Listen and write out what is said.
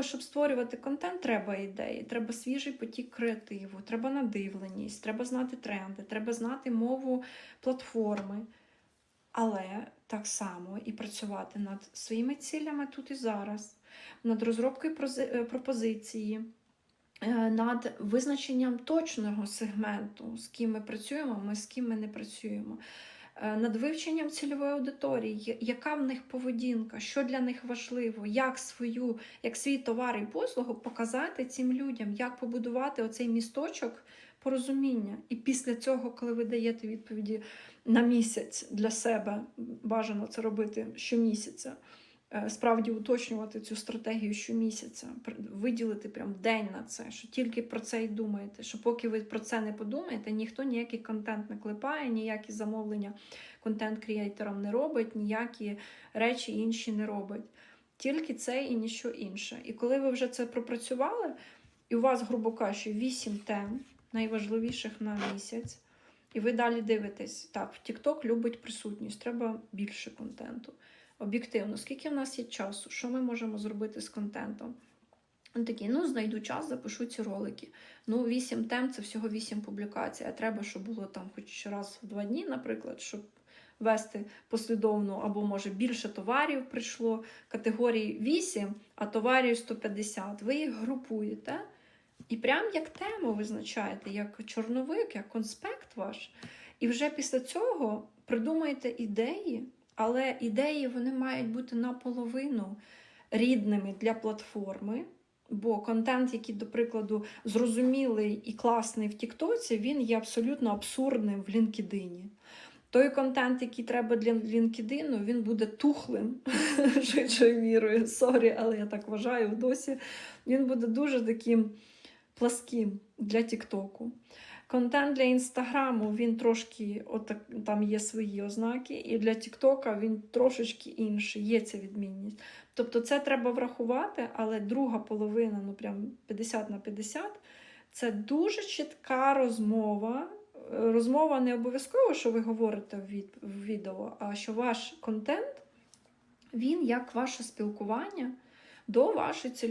того, щоб створювати контент, треба ідеї, треба свіжий потік креативу, треба надивленість, треба знати тренди, треба знати мову платформи. Але так само і працювати над своїми цілями тут і зараз, над розробкою е, пропозиції, е, над визначенням точного сегменту, з ким ми працюємо, ми з ким ми не працюємо, над вивченням цільової аудиторії, яка в них поведінка, що для них важливо, як свою, як свій товар і послугу показати цим людям, як побудувати оцей місточок порозуміння. І після цього, коли ви даєте відповіді на місяць для себе, бажано це робити щомісяця. Е, Справді уточнювати цю стратегію щомісяця, виділити прям день на це, що тільки про це й думаєте. Що поки ви про це не подумаєте, ніхто ніякий контент не клепає, ніякі замовлення контент-кріейторам не робить, ніякі речі інші не робить. Тільки це і ніщо інше. І коли ви вже це пропрацювали, і у вас, грубо кажучи, 8 тем найважливіших на місяць. І ви далі дивитесь, так, TikTok любить присутність, треба більше контенту. Об'єктивно, скільки в нас є часу, що ми можемо зробити з контентом? Він такий, ну, знайду час, запишу ці ролики. Ну, 8 тем це всього 8 публікацій, а треба, щоб було там хоч раз в два дні, наприклад, щоб вести послідовно, або може більше товарів прийшло, категорії 8, а товарів 150. Ви їх групуєте. І прям як тему визначаєте, як чорновик, як конспект ваш. І вже після цього придумаєте ідеї, але ідеї вони мають бути наполовину рідними для платформи. Бо контент, який, до прикладу, зрозумілий і класний в Тіктоці, він є абсолютно абсурдним в LinkedIn. Той контент, який треба для LinkedIn, він буде тухлим швидшою мірою. Сорі, але я так вважаю досі. Він буде дуже таким пласким для Тіктоку. Контент для інстаграму він трошки, от там є свої ознаки, і для Тіктока він трошечки інший, є ця відмінність. Тобто це треба врахувати, але друга половина, ну прям 50 на 50, це дуже чітка розмова. Розмова не обов'язково, що ви говорите в, відео, а що ваш контент, він як ваше спілкування до вашої цільової.